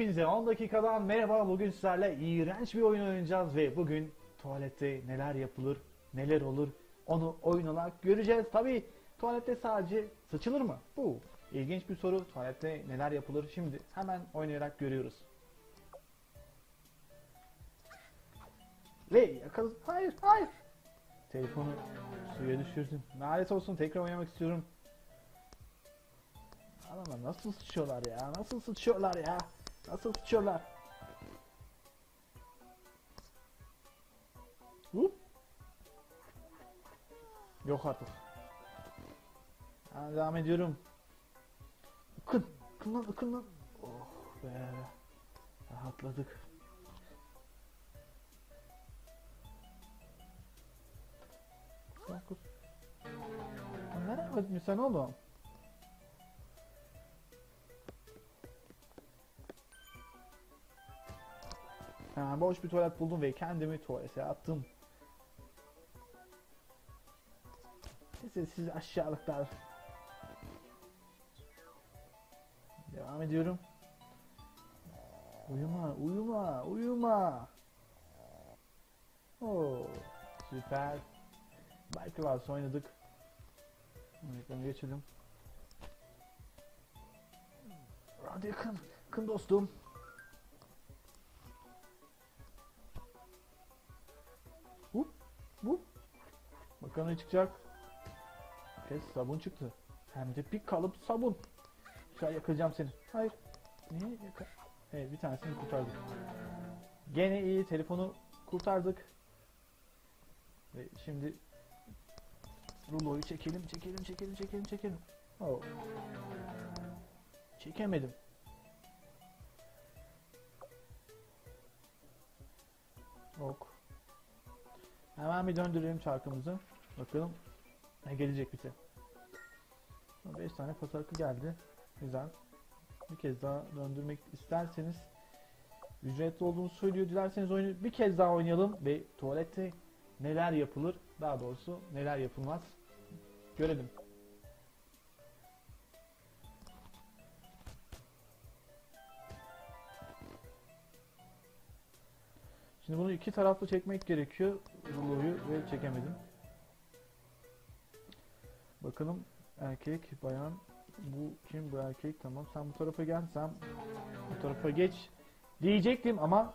Hepinize 10 dakikadan merhaba. Bugün sizlerle iğrenç bir oyun oynayacağız ve bugün tuvalette neler yapılır, neler olur onu oyun olarak göreceğiz. Tabi tuvalette sadece sıçılır mı? Bu ilginç bir soru. Tuvalette neler yapılır? Şimdi hemen oynayarak görüyoruz. Ve yakal... Hayır, hayır. Telefonu suya düşürdüm. Lanet olsun tekrar oynamak istiyorum. Adamlar nasıl sıçıyorlar ya? Nasıl sıçıyorlar ya? Nasıl sıçıyorlar? Hop. Yok artık. Ha, devam ediyorum. Ikın. Ikın lan, ıkın lan. Oh be. Rahatladık. Lan kız. Lan Nereye gitmiş sen oğlum? Ha, boş bir tuvalet buldum ve kendimi tuvalete attım. Neyse siz aşağılıklar. Devam ediyorum. Uyuma, uyuma, uyuma. Oo, süper. Minecraft oynadık. Ekranı geçelim. Hadi yakın, yakın dostum. Bakalım ne çıkacak. Kes sabun çıktı. Hem de bir kalıp sabun. Şöyle yakacağım seni. Hayır. Niye yaka? Evet bir tanesini kurtardık. Gene iyi telefonu kurtardık. Ve şimdi ruloyu çekelim, çekelim, çekelim, çekelim, çekelim. Oh. Çekemedim. Ok. Hemen bir döndürelim çarkımızı. Bakalım ne gelecek bize. 5 tane pas geldi. Güzel. Bir kez daha döndürmek isterseniz ücretli olduğunu söylüyor. Dilerseniz oyunu bir kez daha oynayalım ve tuvalette neler yapılır, daha doğrusu neler yapılmaz görelim. Şimdi bunu iki taraflı çekmek gerekiyor. Ruloyu ve çekemedim. Bakalım erkek, bayan. Bu kim bu erkek? Tamam sen bu tarafa gel. Sen bu tarafa geç. Diyecektim ama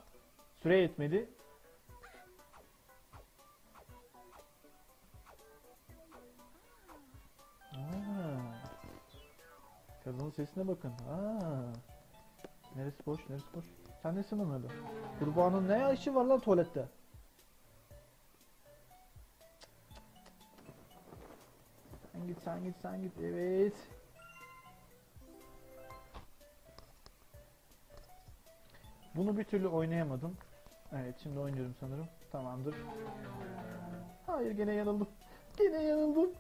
süre yetmedi. Aa, kadının sesine bakın. Aa, neresi boş, neresi boş? Sen nesin öyle? Kurbanın ne işi var lan tuvalette? Sen git, sen git, sen git. Evet. Bunu bir türlü oynayamadım. Evet, şimdi oynuyorum sanırım. Tamamdır. Hayır, gene yanıldım. Gene yanıldım.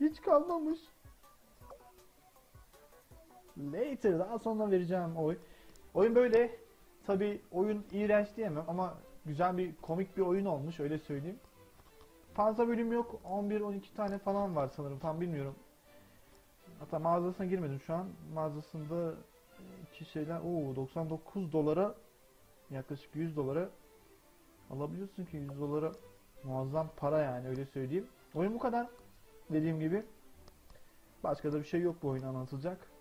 Hiç kalmamış. Later daha sonra vereceğim oy. Oyun böyle. Tabi oyun iğrenç diyemem ama güzel bir komik bir oyun olmuş öyle söyleyeyim. Fazla bölüm yok. 11-12 tane falan var sanırım. Tam bilmiyorum. Hatta mağazasına girmedim şu an. Mağazasında iki şeyler. Oo 99 dolara yaklaşık 100 dolara alabiliyorsun ki 100 dolara muazzam para yani öyle söyleyeyim. Oyun bu kadar. Dediğim gibi başka da bir şey yok bu oyun anlatılacak.